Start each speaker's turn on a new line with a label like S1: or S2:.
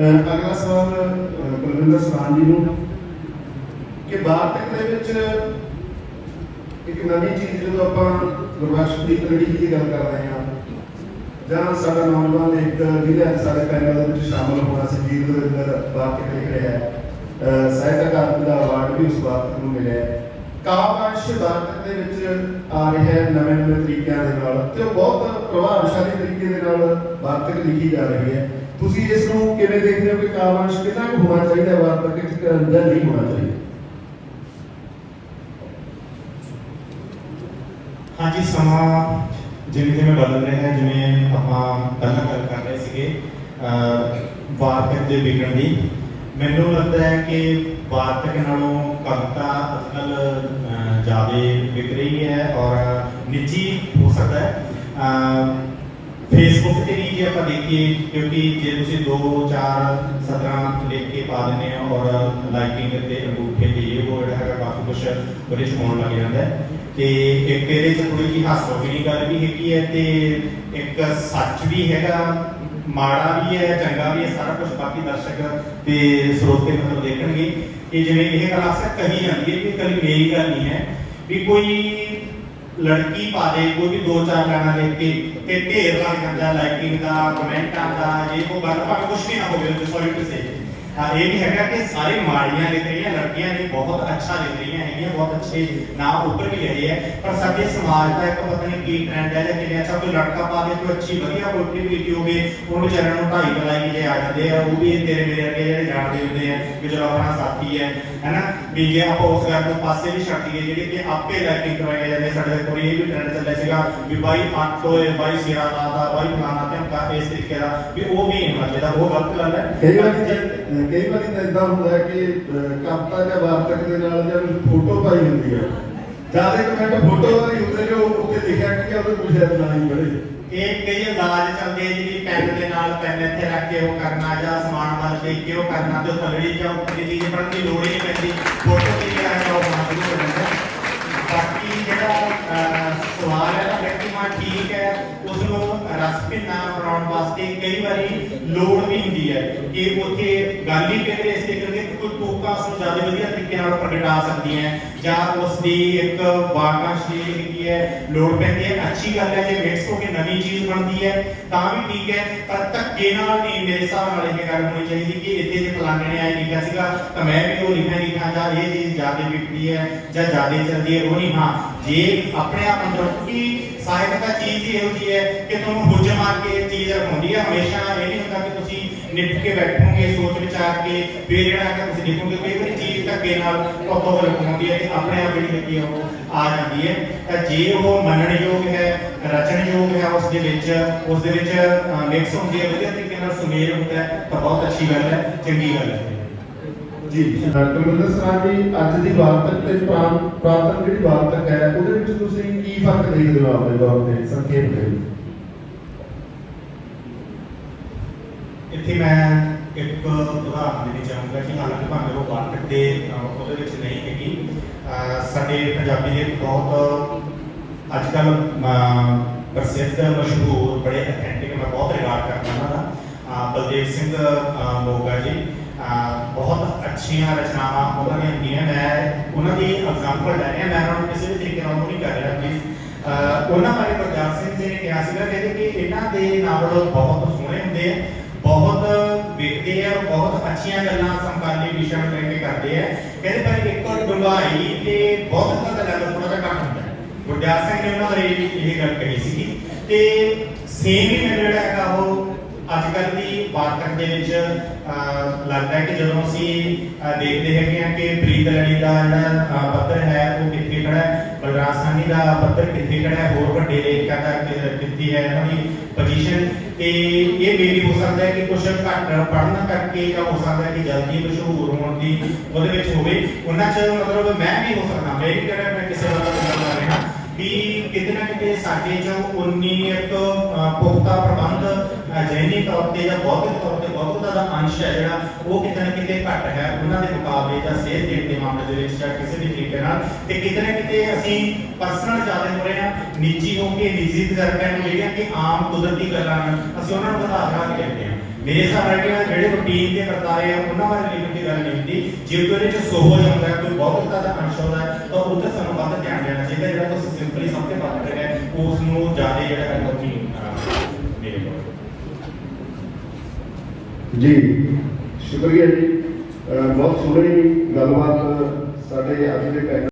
S1: ਅਹ ਅਗਲਾ ਸਵਾਲ, ਅਹ ਕੁਲਵਿੰਦਰ ਸਰਾਨ ਜੀ ਨੂੰ ਕਿ ਵਾਰਤਕ ਦੇ ਵਿੱਚ ਇੱਕ ਨਵੀਂ ਚੀਜ਼ ਜਦੋਂ ਆਪਾਂ ਗੁਰਬਖਸ਼ ਦੀ ਲੜੀ ਦੀ ਗੱਲ ਕਰ ਰਹੇ ਹਾਂ, ਜਾਂ ਸਾਡਾ ਨੌਜਵਾਨ ਇੱਕ ਜਿਹਦੇ ਅੱਜ ਸਾਡੇ ਪੈਨਲ ਦੇ ਵਿੱਚ ਸ਼ਾਮਲ ਹੋਣਾ ਸੀ ਜੀਤ ਦਵਿੰਦਰ ਵਾਰਤਕ ਲਿਖ ਰਿਹਾ ਹੈ, ਅਹ ਸਾਹਿਤ ਅਕਾਦਮੀ ਦਾ ਅਵਾਰਡ ਵੀ ਉਸ ਵਾਰਤਕ ਨੂੰ ਮਿਲਿਆ ਹੈ। ਕਾਵਿ ਵਾਰਤਕ ਦੇ ਵਿੱਚ ਆ ਰਿਹਾ ਹੈ ਨਵੇਂ ਨਵੇਂ ਤਰੀਕਿਆਂ ਦੇ ਨਾਲ ਤੇ ਉਹ ਬਹੁਤ ਪ੍ਰਭਾਵਸ਼ਾਲੀ ਤਰੀਕੇ ਦੇ ਨਾਲ ਵਾਰਤਕ ਲਿਖੀ ਜਾ ਰਹੀ ਹੈ। ਤੁਸੀਂ ਇਸ ਨੂੰ ਕਿਵੇਂ ਦੇਖਦੇ ਹੋ ਕਿ ਕਾਵਿ ਕਿੰਨਾ ਕੁ ਹੋਣਾ ਚਾਹੀਦਾ ਵਾਰਤਕ ਵਿੱਚ ਜਾਂ ਨਹੀਂ ਹੋਣਾ ਚਾਹੀਦਾ?
S2: ਹਾਂਜੀ, ਸਮਾਂ ਜਿਵੇਂ ਜਿਵੇਂ ਬਦਲ ਰਿਹਾ ਹੈ, ਜਿਵੇਂ ਆਪਾਂ ਪਹਿਲਾਂ ਗੱਲ ਕਰ ਰਹੇ ਸੀਗੇ, ਅਹ ਵਾਰਤਕ ਦੇ ਵਿਗੜਨ ਦੀ, ਮੈਨੂੰ ਲੱਗਦਾ ਹੈ ਕਿ ਵਾਰਤਕ ਨਾਲੋਂ ਕਵਿਤਾ ਅੱਜਕੱਲ ਜ਼ਿਆਦਾ ਵਿਕ ਰਹੀ ਹੈ ਔਰ ਨਿੱਜੀ ਹੋ ਸਕਦਾ ਹੈ। ਵੀ ਆਪਾਂ ਦੇਖੀਏ, ਕਿਉਂਕਿ ਜੇ ਤੁਸੀਂ 2 4 17 ਲਿਖ ਕੇ ਪਾ ਦਿੰਦੇ ਹੋ ਔਰ ਲਾਈਕਿੰਗ ਤੇ ਅੰਗੂਠੇ ਤੇ ਇਹ ਉਹ ਹੈਗਾ, ਕਾਫੀ ਕੁਝ ਉਹਦੇ ਚ ਹੋਣ ਲੱਗ ਜਾਂਦਾ ਹੈ। ਤੇ ਇੱਕ ਇਹਦੇ ਚ ਥੋੜੀ ਜਿਹੀ ਹਾਸੋਹੀਣੀ ਗੱਲ ਵੀ ਹੈਗੀ ਹੈ ਤੇ ਇੱਕ ਸੱਚ ਵੀ ਹੈਗਾ, ਮਾੜਾ ਵੀ ਹੈ, ਚੰਗਾ ਵੀ ਹੈ, ਸਾਰਾ ਕੁਝ ਬਾਕੀ ਦਰਸ਼ਕ ਤੇ ਸਰੋਤੇ ਮਤਲਬ ਦੇਖਣਗੇ। ਕਿ ਜਿਵੇਂ ਇਹ ਗੱਲ ਕਹੀ ਜਾਂਦੀ ਹੈ ਕਿ ਕੱਲੀ ਮੇਰੀ ਗੱਲ ਨਹੀਂ ਹੈ ਵੀ ਕੋਈ ਲੜਕੀ ਪਾ ਦੇ ਕੋਈ ਵੀ ਦੋ ਚਾਰ ਗਾਣਾ ਲਿਖ ਕੇ ਤੇ ਢੇਰ ਲੱਗ ਜਾਂਦਾ ਲਾਈਕਿੰਗ ਦਾ ਕਮੈਂਟਾਂ ਦਾ ਇਹ ਉਹ ਗੱਲ ਭਾਵੇਂ ਕੁਝ ਵੀ ਨਾ ਹੋਵੇ ਸੌਰੀ ਟੂ ਸੇ ਹਾਂ ਇਹ ਵੀ ਹੈਗਾ ਕਿ ਸਾਰੇ ਮਾੜੀਆਂ ਲਿਖ ਰਹੀਆਂ, ਲੜਕੀਆਂ ਨੇ ਬਹੁਤ ਅੱਛਾ ਲਿਖ ਰਹੀਆਂ ਹੈਗੀਆਂ, ਬਹੁਤ ਅੱਛੇ ਨਾਮ ਉੱਪਰ ਵੀ ਰਹੇ ਹੈ। ਪਰ ਸਾਡੇ ਸਮਾਜ ਦਾ ਇੱਕ ਪਤਾ ਨਹੀਂ ਕੀ ਟ੍ਰੈਂਡ ਹੈ ਜਾਂ ਕਿਵੇਂ ਅੱਛਾ ਕੋਈ ਲੜਕਾ ਪਾ ਦੇ ਕੋਈ ਅੱਛੀ, ਵਧੀਆ ਪੋਇਟਰੀ ਵੀ ਹੋਵੇ ਉਹ ਵਿਚਾਰਿਆਂ ਨੂੰ ਢਾਈ ਬਲਾਈ ਜੇ ਆ ਜਾਂਦੇ ਆ, ਉਹ ਵੀ ਤੇਰੇ ਮੇਰੇ ਅੱਗੇ ਜਿਹੜੇ ਜਾਣਦੇ ਹੁੰਦੇ ਆ ਕਿ ਚਲੋ ਆਪਣਾ ਸਾਥੀ ਹੈ, ਹੈਨਾ? ਵੀ ਜੇ ਆਪਾਂ ਉਸ ਗੱਲ ਤੋਂ ਪਾਸੇ ਵੀ ਛੱਡ ਗਏ ਜਿਹੜੇ ਕਿ ਆਪੇ ਲਾਈਕਿੰਗ ਕਰਵਾਏ ਜਾਂਦੇ ਸਾਡੇ ਕੋਲ ਇਹ ਵੀ ਟ੍ਰੈਂਡ ਚੱਲਿਆ ਸੀਗਾ ਵੀ ਬਾਈ ਆਟੋ ਹੋਏ, ਬਾਈ ਸਿਰਾ ਲਾਦਾ ਬਾਈ ਫਲਾਣਾ ਧਮਕਾ ਇਸ ਤਰੀਕੇ ਦਾ, ਵੀ ਉਹ ਵੀ ਨਹੀਂ ਹੋਣਾ ਉਹ ਗਲਤ ਗੱਲ ਹੈ।
S1: ਕਈ ਵਾਰੀ ਕਈ ਵਾਰੀ ਤਾਂ ਇਦਾਂ ਹੁੰਦਾ ਹੈ ਕਿ, ਅਹ, ਕਵਿਤਾ ਜਾਂ ਵਾਰਤਕ ਦੇ ਨਾਲ ਜਾਂ ਫੋਟੋ ਪਾਈ ਹੁੰਦੀ ਹੈ। ਜ਼ਿਆਦਾ ਕਮੈਂਟ ਫੋਟੋ ਵਾਲੀ ਹੁੰਦੇ, ਜੋ ਉੱਤੇ ਲਿਖਿਆ ਕਿ ਉਹਦੇ ਕੁਝ ਇਦਾਂ ਨਹੀਂ ਬੜੇ
S2: ਇਹ ਕਈ ਅੰਦਾਜ਼ ਚੱਲਦੇ ਆ ਜਿਹੜੀ ਪੈਨ ਦੇ ਨਾਲ ਪੈਨ ਇੱਥੇ ਰੱਖ ਕੇ ਉਹ ਕਰਨਾ ਜਾਂ ਸਮਾਨ ਵੱਲ ਦੇਖ ਕੇ ਉਹ ਕਰਨਾ ਤੇ ਉਹ ਥੱਲੜੀ ਜਾਂ ਉੱਪਰ ਦੀ ਚੀਜ਼ ਪੜਨ ਦੀ ਲੋੜ ਹੀ ਨਹੀਂ ਪੈਂਦੀ। ਫੋਟੋ ਦੀ ਜਿਹੜਾ ਹੈ ਉਹ ਬਣਾ ਕਿ ਉੱਥੇ ਗੱਲ ਹੀ ਕਿਹੜੇ ਇਸ ਤੇ ਕਰਕੇ ਕੋਈ ਟੋਕਾ ਉਸ ਨੂੰ ਜ਼ਿਆਦਾ ਵਧੀਆ ਤਰੀਕੇ ਨਾਲ ਪ੍ਰਗਟਾ ਸਕਦੀ ਹੈ ਜਾਂ ਉਸ ਦੀ ਇੱਕ ਵਾਕਾ ਸ਼ੇਰ ਹੈਗੀ ਹੈ ਲੋੜ ਪੈਂਦੀ ਹੈ ਅੱਛੀ ਗੱਲ ਹੈ ਜੇ ਮਿਕਸ ਹੋ ਕੇ ਨਵੀਂ ਚੀਜ਼ ਬਣਦੀ ਹੈ ਤਾਂ ਵੀ ਠੀਕ ਹੈ ਪਰ ਧੱਕੇ ਨਾਲ ਨਹੀਂ ਮੇਰੇ ਹਿਸਾਬ ਨਾਲ ਇਹ ਗੱਲ ਹੋਣੀ ਚਾਹੀਦੀ ਕਿ ਇੱਥੇ ਜੇ ਫਲਾਣੇ ਨੇ ਆਏ ਲਿਖਿਆ ਸੀਗਾ ਤਾਂ ਮੈਂ ਵੀ ਉਹ ਲਿਖਣਾ ਲਿਖਾਂ ਜਾਂ ਇਹ ਚੀਜ਼ ਜ਼ਿਆਦਾ ਵਿਕਦੀ ਹੈ ਜਾਂ ਜ਼ਿਆਦਾ ਚੱਲਦੀ ਹੈ ਉਹ ਨਹੀਂ ਹਾਂ ਜੇ ਆਪਣੇ ਆਪ ਅੰਦਰ ਕਿ ਸਾਹਿਤ ਦਾ ਚੀਜ਼ ਹੀ ਇਹੋ ਜਿਹੀ ਹੈ ਕਿ ਤੁਹਾਨੂੰ ਹੁੱਜ ਮਾਰ ਕੇ ਚੀਜ਼ ਰਖਾਉਂਦੀ ਹੈ ਹਮੇਸ਼ਾ ਇਹ ਨਹੀਂ ਹੁੰਦਾ ਕਿ ਤੁਸੀਂ ਨਿੱਠ ਕੇ ਬੈਠੋਗੇ, ਸੋਚ ਵਿਚਾਰ ਕੇ, ਫਿਰ ਜਿਹੜਾ ਹੈਗਾ ਤੁਸੀਂ ਲਿਖੋਗੇ ਕਈ ਵਾਰੀ ਚੀਜ਼ ਧੱਕੇ ਨਾਲ ਉੱਤੋਂ ਰਖਾਉਂਦੀ ਹੈ ਤੇ ਆਪਣੇ ਆਪ ਜਿਹੜੀ ਹੈਗੀ ਆ ਉਹ ਆ ਜਾਂਦੀ ਹੈ। ਤਾਂ ਜੇ ਉਹ ਮੰਨਣਯੋਗ ਹੈ ਰਚਨਯੋਗ ਹੈ ਉਸ ਦੇ ਵਿੱਚ, ਉਸ ਦੇ ਵਿੱਚ ਮਿਕਸ ਹੁੰਦੀ ਹੈ, ਵਧੀਆ ਤਰੀਕੇ ਨਾਲ ਸੁਮੇਲ ਹੁੰਦਾ ਹੈ, ਤਾਂ ਬਹੁਤ ਅੱਛੀ ਗੱਲ ਹੈ, ਚੰਗੀ ਗੱਲ ਹੈ।
S1: ਜੀ ਡਾਕਟਰ ਗੁਰਦਰ ਸਰਾਂ ਜੀ, ਅੱਜ ਦੀ ਵਾਰਤਕ ਤੇ ਪ੍ਰਾਨ ਪ੍ਰਾਤਨ ਜਿਹੜੀ ਵਾਰਤਕ ਹੈ, ਉਹਦੇ ਵਿੱਚ ਤੁਸੀਂ ਕੀ ਫ਼ਰਕ ਦੇਖਦੇ ਹੋ ਆਪਣੇ ਤੌਰ ਤੇ, ਸੰਖੇਪ ਦੇ ਵਿੱਚ?
S2: ਇੱਥੇ ਮੈਂ ਇੱਕ ਉਦਾਹਰਨ ਦੇਣੀ ਚਾਹੂੰਗਾ ਕਿ ਹਾਲਾਂਕਿ ਭਾਵੇਂ ਉਹ ਵਾਰਤਕ ਦੇ ਉਹਦੇ ਵਿੱਚ ਨਹੀਂ ਹੈਗੀ। ਸਾਡੇ ਪੰਜਾਬੀ ਦੇ ਬਹੁਤ ਅੱਜ ਕੱਲ ਪ੍ਰਸਿੱਧ, ਮਸ਼ਹੂਰ, ਬੜੇ ਅਥੈਂਟਿਕ ਮੈਂ ਬਹੁਤ ਰਿਗਾਰਡ ਕਰਦਾ ਉਹਨਾਂ ਦਾ। ਬਲਦੇਵ ਸਿੰਘ ਮੋਗਾ ਜੀ। ਬਹੁਤ ਅੱਛੀਆਂ ਰਚਨਾਵਾਂ ਉਹਨਾਂ ਦੀਆਂ ਹੁੰਦੀਆਂ ਮੈਂ ਉਹਨਾਂ ਦੀ ਐਗਜ਼ਾਮਪਲ ਲੈ ਰਿਹਾ। ਮੈਂ ਉਹਨਾਂ ਨੂੰ ਕਿਸੇ ਵੀ ਤਰੀਕੇ ਨਾਲ ਉਹ ਨਹੀਂ ਕਰ ਰਿਹਾ ਪਲੀਜ਼ ਉਹਨਾਂ ਬਾਰੇ ਗੁਰਜਾਤ ਸਿੰਘ ਜੀ ਨੇ ਕਿਹਾ ਸੀਗਾ ਕਹਿੰਦੇ ਕਿ ਇਹਨਾਂ ਦੇ ਨਾਵਲ ਬਹੁਤ ਸੋਹਣੇ ਹੁੰਦੇ ਆ। ਬਹੁਤ ਵੇਖਦੇ ਆ ਬਹੁਤ ਅੱਛੀਆਂ ਗੱਲਾਂ ਸਮਕਾਲੀ ਵਿਸ਼ਾ ਨੂੰ ਲੈ ਕੇ ਕਰਦੇ ਆ। ਕਹਿੰਦੇ ਪਰ ਇੱਕ ਡੁੰਗਾਈ ਤੇ ਬਹੁਤ ਦਾ ਲੈਵਲ ਥੋੜਾ ਜਿਹਾ ਘੱਟ ਹੁੰਦਾ। ਹੈ ਸਿੰਘ ਨੇ ਉਹਨਾਂ ਬਾਰੇ ਇਹ ਗੱਲ ਕਹੀ ਸੀ ਤੇ ਸੇਮ ਹੀ ਮੈਨੂੰ ਜਿਹੜਾ ਹੈਗਾ ਉਹ ਅੱਜ ਕੱਲ੍ਹ ਦੀ ਵਾਰਤਕ ਦੇ ਵਿੱਚ ਲੱਗਦਾ ਹੈ ਕਿ ਜਦੋਂ ਅਸੀਂ ਦੇਖਦੇ ਹੈਗੇ ਆ ਕਿ ਪ੍ਰੀਤ ਲੜੀ ਦਾ ਜਿਹੜਾ ਅਹ, ਪੱਤਰ ਹੈ ਉਹ ਕਿੱਥੇ ਖੜਾ ਹੈ ਬਲਰਾਜ ਸਾਹਨੀ ਦਾ ਪੱਤਰ ਕਿੱਥੇ ਖੜਾ ਹੈ ਹੋਰ ਵੱਡੇ ਲੇਖਕਾਂ ਦਾ ਕਿ- ਕਿੱਥੇ ਹੈ ਇਹਨਾਂ ਦੀ ਪੋਜੀਸ਼ਨ ਤੇ ਇਹ ਮੇਰੀ ਹੋ ਸਕਦਾ ਹੈ ਕਿ ਕੁਝ ਘੱਟ ਪੜ੍ਹਨ ਕਰਕੇ ਜਾਂ ਹੋ ਸਕਦਾ ਹੈ ਕਿ ਜਲਦੀ ਮਸ਼ਹੂਰ ਹੋਣ ਦੀ ਉਹਦੇ ਵਿੱਚ ਹੋਵੇ। ਉਹਨਾਂ ਚ ਮਤਲਬ ਮੈਂ ਵੀ ਹੋ ਸਕਦਾ ਮੈਂ ਵੀ ਜਿਹੜਾ ਮੈਂ ਕਿਸੇ ਦਾ ਗੱਲ ਕਰ ਰਿਹਾ ਵੀ ਕਿਤੇ ਨਾ ਕਿਤੇ ਸਾਡੇ ਜੋ ਉਨੀ ਇੱਕ ਅਹ, ਪੁਖਤਾ ਪ੍ਰਬੰਧ ਅਜੈਨਿਕ ਤੌਰ ਤੇ ਜਾਂ ਬੌਧਿਕ ਤੌਰ ਤੇ ਬਹੁਤਾ ਦਾ ਅੰਸ਼ ਹੈ ਜਿਹੜਾ ਉਹ ਕਿਤੇ ਨਾ ਕਿਤੇ ਘੱਟ ਹੈ, ਉਹਨਾਂ ਦੇ ਮੁਕਾਬਲੇ ਜਾਂ ਸਿਹਤ ਦੇਣ ਦੇ ਮਾਮਲੇ ਦੇ ਵਿੱਚ ਜਾਂ ਕਿਸੇ ਵੀ ਤਰੀਕੇ ਨਾਲ। ਤੇ ਕਿਤੇ ਨਾ ਕਿਤੇ ਅਸੀਂ ਪਰਸਨਲ ਜ਼ਿਆਦਾ ਹੋ ਰਹੇ ਹਾਂ, ਨਿੱਜੀ ਹੋ ਕੇ ਨਿੱਜੀ ਤਜਰਬਿਆਂ ਨੂੰ ਜਿਹੜੀਆਂ ਕਿ ਆਮ ਕੁਦਰਤੀ ਗੱਲਾਂ ਹਨ, ਅਸੀਂ ਉਹਨਾਂ ਨੂੰ ਵਧਾ ਘਾਟ ਲੈਂਦੇ ਹਾਂ। ਮੇਰੇ ਹਿਸਾਬ ਨਾਲ ਜਿਹੜੇ ਰੁਟੀਨ ਦੇ ਵਰਤਾਰੇ ਆ, ਉਹਨਾਂ ਬਾਰੇ ਲਿਖਣ ਦੀ ਗੱਲ ਨਹੀਂ ਹੁੰਦੀ। ਜੇ ਕੋਈ ਉਹਦੇ ਚ ਸੋਹੋ ਜਾਂਦਾ ਹੈ ਕੋਈ ਬਹੁਤ ਜ਼ਿਆਦਾ ਅੰਸ਼ ਹੁੰਦਾ ਹੈ ਤਾਂ ਉਹਦਾ ਸਾਨੂੰ ਵੱਧ ਧਿਆਨ ਦੇਣਾ ਚਾਹੀਦਾ, ਜਿਹੜਾ ਤੁਸੀਂ ਸਿੰਪਲੀ ਸਭ ਤੋਂ ਵੱਧ ਰਿਹਾ ਉਸ ਨੂੰ ਜ਼ਿਆਦਾ ਜਿਹੜਾ ਹੈ
S1: ਜੀ ਸ਼ੁਕਰੀਆ ਜੀ। ਬਹੁਤ ਸੋਹਣੀ ਗੱਲਬਾਤ ਸਾਡੇ ਅੱਜ ਦੇ ਪੈਨਲ